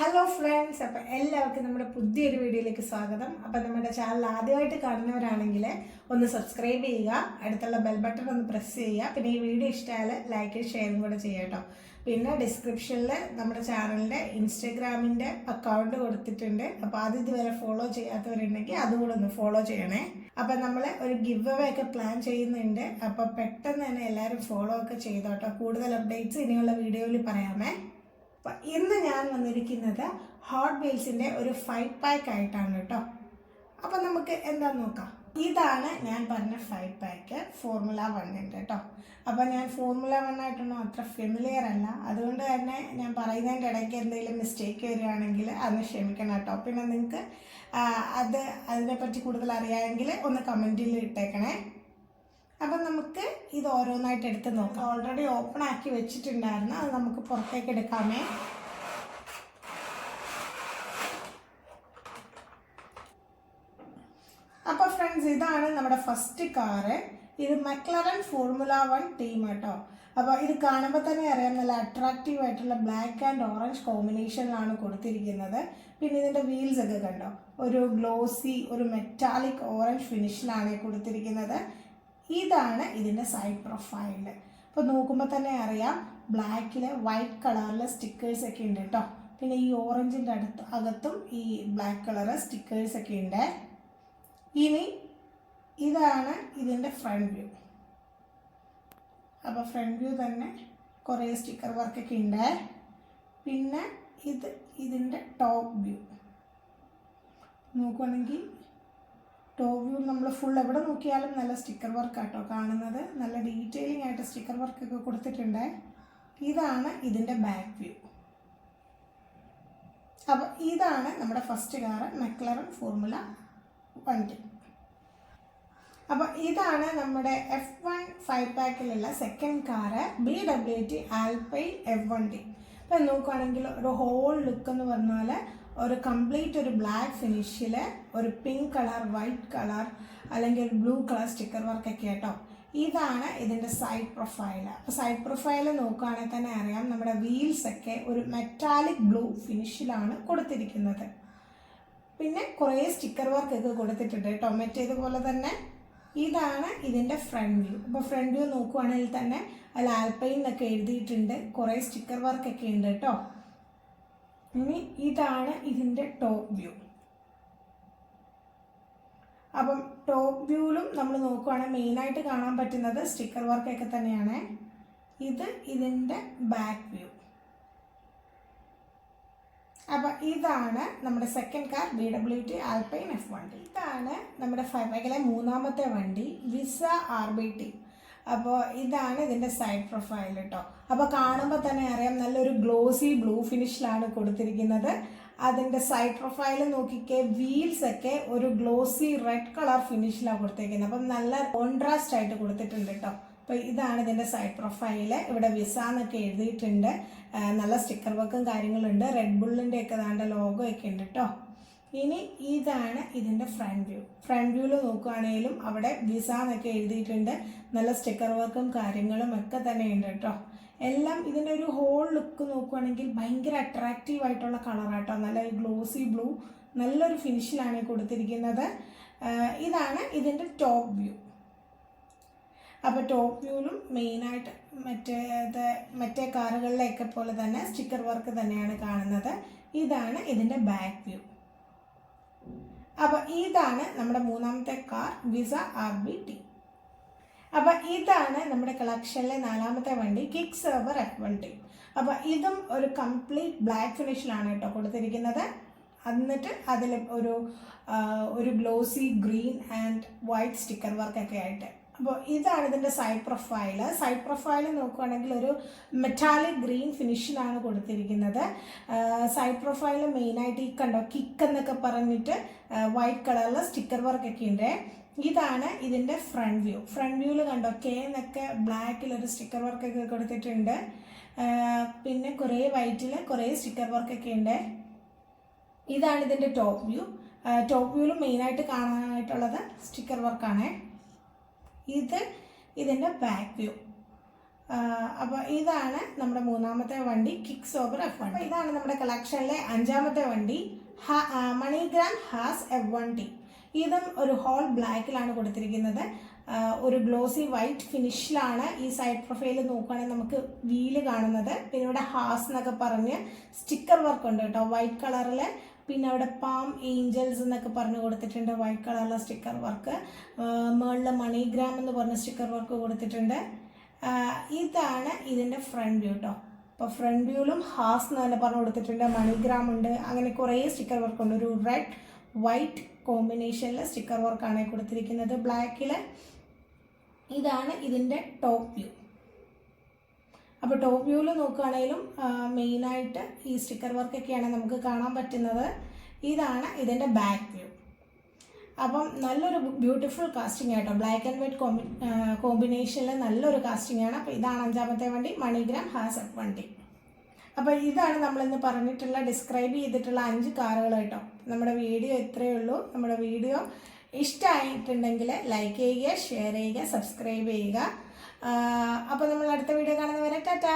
Hello friends അപ്പം എല്ലാവർക്കും നമ്മുടെ പുതിയൊരു വീഡിയോയിലേക്ക് സ്വാഗതം. അപ്പം നമ്മുടെ ചാനൽ ആദ്യമായിട്ട് കാണുന്നവരാണെങ്കിൽ ഒന്ന് സബ്സ്ക്രൈബ് ചെയ്യുക അടുത്തുള്ള ബെൽ ബട്ടൺ ഒന്ന് പ്രസ് ചെയ്യുക. പിന്നെ ഈ വീഡിയോ ഇഷ്ടമായാൽ ലൈക്ക് ഷെയറും കൂടെ ചെയ്യുക പിന്നെ ഡിസ്ക്രിപ്ഷനിൽ നമ്മുടെ ചാനലിന്റെ ഇൻസ്റ്റഗ്രാമിന്റെ അക്കൗണ്ട് കൊടുത്തിട്ടുണ്ട്. അപ്പോൾ അത് ഇതുവരെ ഫോളോ ചെയ്യാത്തവരുണ്ടെങ്കിൽ അതുകൂടെ ഒന്ന് ഫോളോ ചെയ്യണേ. അപ്പം നമ്മൾ ഒരു ഗിവ് അവേ ഒക്കെ പ്ലാൻ ചെയ്യുന്നുണ്ട്. അപ്പോൾ പെട്ടെന്ന് തന്നെ എല്ലാവരും ഫോളോ ഒക്കെ ചെയ്തോട്ടോ കൂടുതൽ അപ്ഡേറ്റ്സ് ഇനിയുള്ള വീഡിയോയിൽ പറയാമേ. ഇന്ന് ഞാൻ വന്നിരിക്കുന്നത് ഹോട്ട് വീൽസിന്റെ ഒരു ഫൈവ് പാക്ക് ആയിട്ടാണ് കേട്ടോ. അപ്പൊ നമുക്ക് എന്താ നോക്കാം. ഇതാണ് ഞാൻ പറഞ്ഞ ഫൈവ് പാക്ക് ഫോർമുല വണ്ണിന്റെ കേട്ടോ. അപ്പോൾ ഞാൻ ഫോർമുല വൺ ആയിട്ടൊന്നും അത്ര ഫെമിലിയർ അല്ല. അതുകൊണ്ട് തന്നെ ഞാൻ പറയുന്നതിന്റെ ഇടയ്ക്ക് എന്തെങ്കിലും മിസ്റ്റേക്ക് വരികയാണെങ്കിൽ അത് ക്ഷമിക്കണം കേട്ടോ. പിന്നെ നിങ്ങൾക്ക് അത് അതിനെപ്പറ്റി കൂടുതൽ അറിയാമെങ്കിൽ ഒന്ന് കമന്റിൽ ഇട്ടേക്കണേ. അപ്പം നമുക്ക് ഇത് ഓരോന്നായിട്ട് എടുത്ത് നോക്കാം. ഓൾറെഡി ഓപ്പൺ ആക്കി വെച്ചിട്ടുണ്ടായിരുന്നു. അത് നമുക്ക് പുറത്തേക്ക് എടുക്കാമേ. അപ്പോൾ ഫ്രണ്ട്സ് ഇതാണ് നമ്മുടെ ഫസ്റ്റ് കാറ് ഇത് മക്ലറൻ ഫോർമുല വൺ ടീം കേട്ടോ അപ്പോൾ ഇത് കാണുമ്പോൾ തന്നെ അറിയാം നല്ല അട്രാക്റ്റീവ് ആയിട്ടുള്ള ബ്ലാക്ക് ആൻഡ് ഓറഞ്ച് കോമ്പിനേഷനിലാണ് കൊടുത്തിരിക്കുന്നത്. പിന്നെ ഇതിന്റെ വീൽസ് ഒക്കെ കണ്ടോ? ഒരു ഗ്ലോസി ഒരു മെറ്റാലിക് ഓറഞ്ച് ഫിനിഷിലാണ് കൊടുത്തിരിക്കുന്നത്. ഇതാണ് ഇതിന്റെ സൈഡ് പ്രൊഫൈൽ അപ്പോൾ നോക്കുമ്പോൾ തന്നെ അറിയാം ബ്ലാക്കിൽ വൈറ്റ് കളറിൽ സ്റ്റിക്കേഴ്സ് ഒക്കെ ഉണ്ട് കേട്ടോ പിന്നെ ഈ ഓറഞ്ചിന്റെ അടുത്ത് അകത്തും ഈ ബ്ലാക്ക് കളറ് സ്റ്റിക്കേഴ്സ് ഒക്കെ ഉണ്ട്. ഇനി ഇതാണ് ഇതിന്റെ ഫ്രണ്ട് വ്യൂ അപ്പോൾ ഫ്രണ്ട് വ്യൂ തന്നെ കുറേ സ്റ്റിക്കർ വർക്കൊക്കെ ഉണ്ട്. പിന്നെ ഇത് ഇതിന്റെ ടോപ്പ് വ്യൂ നോക്കുവാണെങ്കിൽ ടോപ്പ് വ്യൂ നമ്മൾ ഫുൾ എവിടെ നോക്കിയാലും നല്ല സ്റ്റിക്കർ വർക്ക് ആട്ടോ കാണുന്നത്. നല്ല ഡീറ്റെയിലിംഗ് ആയിട്ട് സ്റ്റിക്കർ വർക്കൊക്കെ കൊടുത്തിട്ടുണ്ട്. ഇതാണ് ഇതിന്റെ ബാക്ക് വ്യൂ അപ്പോൾ ഇതാണ് നമ്മുടെ ഫസ്റ്റ് കാറ് മെക്ലറൻ ഫോർമുല വണ്ടി അപ്പോൾ ഇതാണ് നമ്മുടെ F one five പാക്കിലുള്ള second car B W T Alpine F one D ഇപ്പം നോക്കുകയാണെങ്കിൽ ഒരു ഹോൾ ലുക്ക് എന്ന് പറഞ്ഞാൽ ഒരു കംപ്ലീറ്റ് ഒരു ബ്ലാക്ക് ഫിനിഷിൽ ഒരു പിങ്ക് കളർ വൈറ്റ് കളർ അല്ലെങ്കിൽ ഒരു ബ്ലൂ കളർ സ്റ്റിക്കർ വർക്കൊക്കെ കേട്ടോ. ഇതാണ് ഇതിന്റെ സൈഡ് പ്രൊഫൈൽ അപ്പോൾ സൈഡ് പ്രൊഫൈൽ നോക്കുകയാണെങ്കിൽ തന്നെ അറിയാം നമ്മുടെ വീൽസ് ഒക്കെ ഒരു മെറ്റാലിക് ബ്ലൂ ഫിനിഷിലാണ് കൊടുത്തിരിക്കുന്നത്. പിന്നെ കുറേ സ്റ്റിക്കർ വർക്കൊക്കെ കൊടുത്തിട്ടുണ്ട് കേട്ടോ. മറ്റേതുപോലെ തന്നെ ഇതാണ് ഇതിന്റെ ഫ്രണ്ട് വ്യൂ അപ്പോൾ ഫ്രണ്ട് വ്യൂ നോക്കുവാണെങ്കിൽ തന്നെ അതിൽ ആൽപ്പൈൻ എന്നൊക്കെ എഴുതിയിട്ടുണ്ട്. കുറേ സ്റ്റിക്കർ വർക്കൊക്കെ ഉണ്ട് കേട്ടോ. ഇനി ഇതാണ് ഇതിന്റെ ടോപ്പ് വ്യൂ അപ്പം ടോപ്പ് വ്യൂവിലും നമ്മൾ നോക്കുവാണെങ്കിൽ മെയിനായിട്ട് കാണാൻ പറ്റുന്നത് സ്റ്റിക്കർ വർക്കൊക്കെ തന്നെയാണ് ഇത് ഇതിന്റെ ബാക്ക് വ്യൂ അപ്പം ഇതാണ് നമ്മുടെ second car B W T Alpine F വണ്ടി ഇതാണ് നമ്മുടെ ഫൈവ് മൂന്നാമത്തെ വണ്ടി വിസ ആർ ബി ടി അപ്പോൾ ഇതാണ് ഇതിന്റെ സൈഡ് പ്രൊഫൈൽ കേട്ടോ അപ്പോൾ കാണുമ്പോൾ തന്നെ അറിയാം നല്ലൊരു ഗ്ലോസി ബ്ലൂ ഫിനിഷിലാണ് കൊടുത്തിരിക്കുന്നത്. അതിന്റെ സൈഡ് പ്രൊഫൈൽ നോക്കിക്കേ വീൽസ് ഒക്കെ ഒരു ഗ്ലോസി റെഡ് കളർ ഫിനിഷിലാണ് കൊടുത്തിരിക്കുന്നത് അപ്പം നല്ല കോൺട്രാസ്റ്റ് ആയിട്ട് കൊടുത്തിട്ടുണ്ട് കേട്ടോ അപ്പോൾ ഇതാണ് ഇതിന്റെ സൈഡ് പ്രൊഫൈൽ ഇവിടെ വിസ എന്നൊക്കെ എഴുതിയിട്ടുണ്ട് നല്ല സ്റ്റിക്കർ വർക്കും കാര്യങ്ങളുണ്ട്. റെഡ് ബുള്ളിന്റെ ഒക്കെ ദാണ്ട ലോഗോ ഒക്കെ ഉണ്ട് കേട്ടോ ഇനി ഇതാണ് ഇതിന്റെ ഫ്രണ്ട് വ്യൂ ഫ്രണ്ട് വ്യൂവിൽ നോക്കുകയാണെങ്കിലും അവിടെ വിസ എന്നൊക്കെ എഴുതിയിട്ടുണ്ട്. നല്ല സ്റ്റിക്കർ വർക്കും കാര്യങ്ങളും ഒക്കെ തന്നെ ഉണ്ട് കേട്ടോ. എല്ലാം ഇതിന്റെ ഒരു ഹോൾ ലുക്ക് നോക്കുകയാണെങ്കിൽ ഭയങ്കര അട്രാക്റ്റീവ് ആയിട്ടുള്ള കളറാട്ടോ നല്ല ഗ്ലോസി ബ്ലൂ നല്ലൊരു ഫിനിഷിലാണ് കൊടുത്തിരിക്കുന്നത്. ഇതാണ് ഇതിന്റെ ടോപ്പ് വ്യൂ അപ്പോൾ ടോപ്പ് വ്യൂവിലും മെയിനായിട്ട് മറ്റേ മറ്റേ കാറുകളിലെയൊക്കെ പോലെ തന്നെ സ്റ്റിക്കർ വർക്ക് തന്നെയാണ് കാണുന്നത്. ഇതാണ് ഇതിന്റെ ബാക്ക് വ്യൂ അപ്പോൾ ഇതാണ് നമ്മുടെ മൂന്നാമത്തെ car visa R B T. അപ്പോൾ ഇതാണ് നമ്മുടെ കളക്ഷനിലെ നാലാമത്തെ വണ്ടി kick Sauber F one T അപ്പോൾ ഇതും ഒരു കംപ്ലീറ്റ് ബ്ലാക്ക് ഫിനിഷിലാണ് കേട്ടോ കൊടുത്തിരിക്കുന്നത്. എന്നിട്ട് അതിൽ ഒരു ഒരു glossy green and white sticker വർക്കൊക്കെ ആയിട്ട്. അപ്പോൾ ഇതാണ് ഇതിന്റെ സൈഡ് പ്രൊഫൈൽ സൈഡ് പ്രൊഫൈൽ നോക്കുകയാണെങ്കിൽ ഒരു മെറ്റാലിക് ഗ്രീൻ ഫിനിഷിലാണ് കൊടുത്തിരിക്കുന്നത്. സൈഡ് പ്രൊഫൈൽ മെയിനായിട്ട് ഈ കണ്ടോ കിക്ക് എന്നൊക്കെ പറഞ്ഞിട്ട് വൈറ്റ് കളറിൽ സ്റ്റിക്കർ വർക്കൊക്കെ ഉണ്ട് ഇതാണ് ഇതിന്റെ ഫ്രണ്ട് വ്യൂ ഫ്രണ്ട് വ്യൂവിൽ കണ്ടോ കെ എന്നൊക്കെ ബ്ലാക്കിൽ ഒരു സ്റ്റിക്കർ വർക്കൊക്കെ കൊടുത്തിട്ടുണ്ട്. പിന്നെ കുറേ വൈറ്റിൽ കുറേ സ്റ്റിക്കർ വർക്കൊക്കെ ഉണ്ട് ഇതാണ് ഇതിന്റെ ടോപ്പ് വ്യൂ ടോപ്പ് വ്യൂവിൽ മെയിനായിട്ട് കാണാനായിട്ടുള്ളത് സ്റ്റിക്കർ വർക്കാണ് ഇത് ഇതിന്റെ ബാക്ക് വ്യൂ അപ്പോൾ ഇതാണ് നമ്മുടെ മൂന്നാമത്തെ വണ്ടി കിക്സ് ഓവർ എഫ് വൺ ഇതാണ് നമ്മുടെ കളക്ഷനിലെ അഞ്ചാമത്തെ വണ്ടി MoneyGram Haas F one T ഇതും ഒരു ഹോൾ ബ്ലാക്കിലാണ് കൊടുത്തിരിക്കുന്നത്. ഒരു ഗ്ലോസി വൈറ്റ് ഫിനിഷിലാണ് ഈ സൈഡ് പ്രൊഫൈൽ നോക്കുകയാണെങ്കിൽ നമുക്ക് വീൽ കാണുന്നത്. പിന്നെ ഇവിടെ ഹാസ് എന്നൊക്കെ പറഞ്ഞ് സ്റ്റിക്കർ വർക്ക് ഉണ്ട് കേട്ടോ വൈറ്റ് കളറിൽ പിന്നെ അവിടെ പാം ഏഞ്ചൽസ് എന്നൊക്കെ പറഞ്ഞു കൊടുത്തിട്ടുണ്ട് വൈറ്റ് കളറിലെ സ്റ്റിക്കർ വർക്ക് മേളിലെ മണിഗ്രാം എന്ന് പറഞ്ഞ സ്റ്റിക്കർ വർക്ക് കൊടുത്തിട്ടുണ്ട്. ഇതാണ് ഇതിന്റെ ഫ്രണ്ട് വ്യൂ കേട്ടോ അപ്പോൾ ഫ്രണ്ട് വ്യൂലും ഹാസ് എന്ന് തന്നെ പറഞ്ഞു കൊടുത്തിട്ടുണ്ട്. മണിഗ്രാം ഉണ്ട്. അങ്ങനെ കുറേ സ്റ്റിക്കർ വർക്ക് ഉണ്ട്. ഒരു റെഡ് വൈറ്റ് കോമ്പിനേഷനിൽ സ്റ്റിക്കർ വർക്കാണ് കൊടുത്തിരിക്കുന്നത്. ബ്ലാക്കിൽ ഇതാണ് ഇതിന്റെ ടോപ്പ് വ്യൂ അപ്പോൾ ടോപ്പ് വ്യൂവിൽ നോക്കുകയാണെങ്കിലും മെയിനായിട്ട് ഈ സ്റ്റിക്കർ വർക്കൊക്കെയാണ് നമുക്ക് കാണാൻ പറ്റുന്നത്. ഇതാണ് ഇതിന്റെ ബാക്ക് വ്യൂ അപ്പം നല്ലൊരു ബ്യൂട്ടിഫുൾ കാസ്റ്റിംഗ് ആട്ടോ. ബ്ലാക്ക് ആൻഡ് വൈറ്റ് കോമ്പി കോമ്പിനേഷനിൽ നല്ലൊരു കാസ്റ്റിംഗ് ആണ്. അപ്പോൾ ഇതാണ് അഞ്ചാമത്തെ വണ്ടി മണിഗ്രാം ഹാസപ്പ് വണ്ടി. അപ്പോൾ ഇതാണ് നമ്മളിന്ന് പറഞ്ഞിട്ടുള്ള ഡിസ്ക്രൈബ് ചെയ്തിട്ടുള്ള അഞ്ച് കാറുകൾ കേട്ടോ. നമ്മുടെ വീഡിയോ ഇത്രയേ ഉള്ളൂ. നമ്മുടെ വീഡിയോ ഇഷ്ടമായിട്ടുണ്ടെങ്കിൽ ലൈക്ക് ചെയ്യുക ഷെയർ ചെയ്യുക സബ്സ്ക്രൈബ് ചെയ്യുക. അപ്പോൾ നമ്മൾ അടുത്ത വീഡിയോ കാണുന്നവരെ ടാറ്റാ.